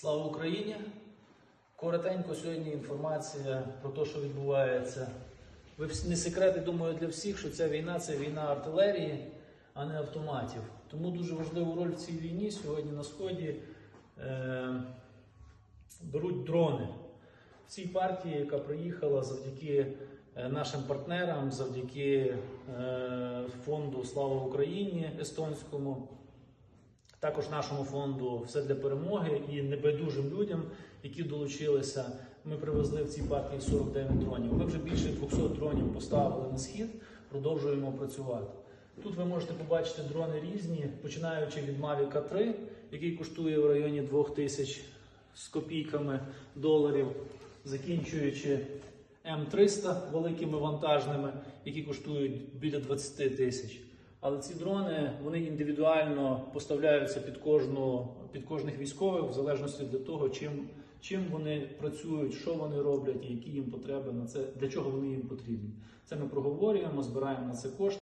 Слава Україні! Коротенько сьогодні інформація про те, що відбувається. Ви не секрети, думаю, для всіх, що ця війна це війна артилерії, а не автоматів. Тому дуже важливу роль в цій війні сьогодні на сході е, беруть дрони. В цій партії, яка приїхала завдяки е, нашим партнерам, завдяки е, фонду Слава Україні естонському, також нашому фонду все для перемоги і небайдужим людям, які долучилися. Ми привезли в цій партії 49 дронів. Ми вже більше 200 дронів поставили на схід, продовжуємо працювати. Тут ви можете побачити дрони різні, починаючи від Mavic 3, який коштує в районі 2000 з копійками доларів, закінчуючи М300 великими вантажними, які коштують біля 20 тисяч. Але ці дрони вони індивідуально поставляються під кожну під кожних військових в залежності від того, чим, чим вони працюють, що вони роблять, і які їм потреби на це, для чого вони їм потрібні. Це ми проговорюємо, збираємо на це кошти.